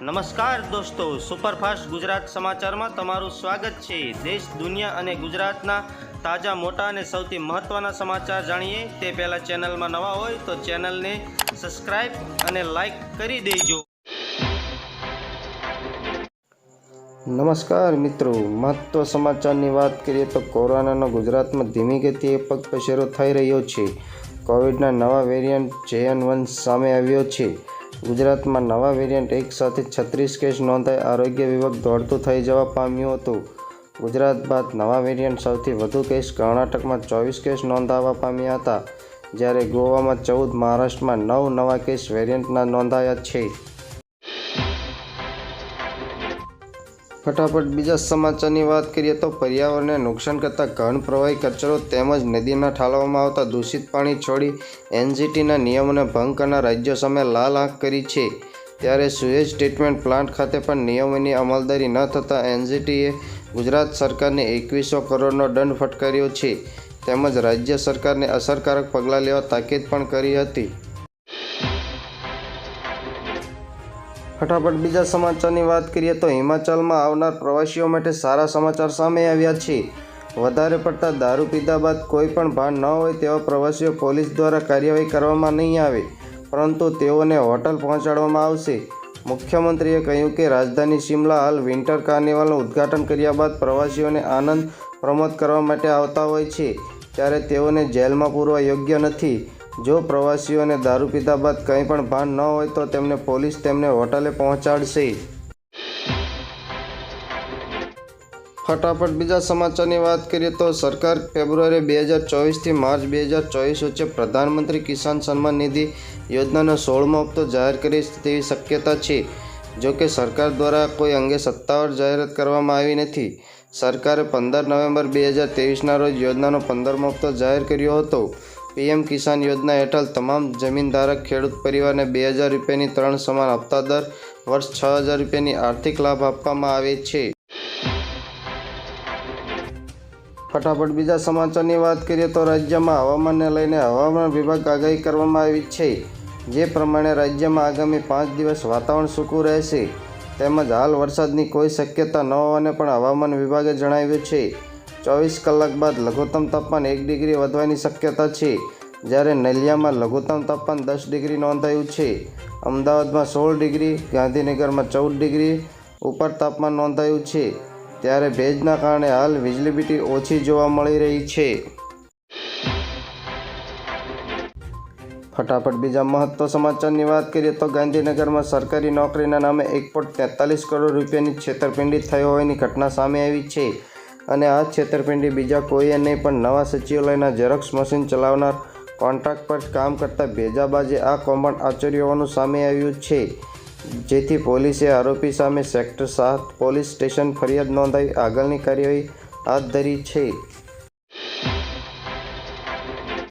નમસ્કાર દોસ્તો, સુપરફાસ્ટ ગુજરાત સમાચારમાં તમારું સ્વાગત છે. દેશ, દુનિયા અને ગુજરાતના તાજા, મોટા અને સૌથી મહત્ત્વના સમાચાર જાણીએ. તે પહેલાં ચેનલમાં નવા હોય તો ચેનલને સબસ્ક્રાઈબ અને લાઈક કરી દેજો. નમસ્કાર મિત્રો, મહત્વ સમાચારની વાત કરીએ તો કોરોનાનો ગુજરાતમાં ધીમી ગતિએ પગપેસરો થઈ રહ્યો છે. કોવિડના નવા વેરિયન્ટ જેએન વન સામે આવ્યો છે. ગુજરાતમાં નવા વેરિયન્ટ એક સાથે છત્રીસ કેસ નોંધાઈ આરોગ્ય વિભાગ દોડતું થઈ જવા પામ્યું હતું. ગુજરાત બાદ નવા વેરિયન્ટ સૌથી વધુ કેસ કર્ણાટકમાં ચોવીસ કેસ નોંધાવા પામ્યા હતા, જ્યારે ગોવામાં ચૌદ, મહારાષ્ટ્રમાં નવ નવા કેસ વેરિયન્ટના નોંધાયા છે. ફટાફટ બીજા સમાચારની વાત કરીએ તો પર્યાવરણને નુકસાન કરતા ઘન પ્રવાહી કચરો તેમજ નદીના ઠાલવામાં આવતા દૂષિત પાણી છોડી એનજીટીના નિયમોને ભંગ કરનાર રાજ્યો સામે લાલ આંખ કરી છે. ત્યારે સુએજ ટ્રીટમેન્ટ પ્લાન્ટ ખાતે પણ નિયમોની અમલદારી ન થતાં એનજીટીએ ગુજરાત સરકારને એકવીસો કરોડનો દંડ ફટકાર્યો છે. તેમજ રાજ્ય સરકારને અસરકારક પગલાં લેવા તાકીદ પણ કરી હતી. ફટાફટ બીજા સમાચારની વાત કરીએ તો હિમાચલમાં આવનાર પ્રવાસીઓ માટે સારા સમાચાર સામે આવ્યા છે. વધારે પડતા દારૂ પીધા બાદ કોઈ પણ ભાન ન હોય તેવા પ્રવાસીઓ પોલીસ દ્વારા કાર્યવાહી કરવામાં નહીં આવે, પરંતુ તેઓને હોટલ પહોંચાડવામાં આવશે. મુખ્યમંત્રીએ કહ્યું કે રાજધાની શિમલા હાલ વિન્ટર કાર્નિવલનું ઉદ્ઘાટન કર્યા બાદ પ્રવાસીઓને આનંદ પ્રમોદ કરવા માટે આવતા હોય છે, ત્યારે તેઓને જેલમાં પૂરવા યોગ્ય નથી. જો પ્રવાસીઓને દારૂ પીધા બાદ કંઈ પણ ભાન ન હોય તો તેમને પોલીસ તેમને હોટલે પહોંચાડશે. ફટાફટ બીજા સમાચારની વાત કરીએ તો સરકાર ફેબ્રુઆરી બે હજાર ચોવીસથી માર્ચ બે હજાર ચોવીસ વચ્ચે પ્રધાનમંત્રી કિસાન સન્માન નિધિ યોજનાનો સોળમો હપ્તો જાહેર કરી તેવી શક્યતા છે. જો કે સરકાર દ્વારા કોઈ અંગે સત્તાવાર જાહેરાત કરવામાં આવી નથી. સરકારે પંદર નવેમ્બર બે હજાર તેવીસના રોજ યોજનાનો પંદરમો હપ્તો જાહેર કર્યો હતો. પીએમ કિસાન યોજના હેઠળ તમામ જમીનધારક ખેડૂત પરિવારને બે હજાર રૂપિયાની ત્રણ સમાન હપ્તા દર વર્ષ છ હજાર રૂપિયાની આર્થિક લાભ આપવામાં આવે છે. ફટાફટ બીજા સમાચારની વાત કરીએ તો રાજ્યમાં હવામાનને લઈને હવામાન વિભાગ આગાહી કરવામાં આવી છે. જે પ્રમાણે રાજ્યમાં આગામી પાંચ દિવસ વાતાવરણ સૂકું રહેશે. તેમજ હાલ વરસાદની કોઈ શક્યતા ન હોવાને પણ હવામાન વિભાગે જણાવ્યું છે. ચોવીસ કલાક બાદ લઘુત્તમ તાપમાન એક ડિગ્રી વધવાની શક્યતા છે. જ્યારે નલિયામાં લઘુત્તમ તાપમાન દસ ડિગ્રી નોંધાયું છે. અમદાવાદમાં સોળ ડિગ્રી, ગાંધીનગરમાં ચૌદ ડિગ્રી ઉપર તાપમાન નોંધાયું છે. ત્યારે ભેજના કારણે હાલ વિઝિબિલિટી ઓછી જોવા મળી રહી છે. ફટાફટ બીજા મહત્વ સમાચારની વાત કરીએ તો ગાંધીનગરમાં સરકારી નોકરીના નામે એક પોઈન્ટ તેતાલીસ કરોડ રૂપિયાની છેતરપિંડી થઈ હોવાની ઘટના સામે આવી છે. અને આ છેતરપિંડી. બીજા કોઈએ નહીં, પણ નવા સચિવાલયના ઝેરોક્સ મશીન ચલાવનાર કોન્ટ્રાક્ટ પર કામ કરતા ભેજાબાજે આ કૌભાંડ આચર્યું સામે આવ્યું છે. જેથી પોલીસે આરોપી સામે સેક્ટર સાત પોલીસ સ્ટેશન ફરિયાદ નોંધાવી આગળની કાર્યવાહી હાથ ધરી છે.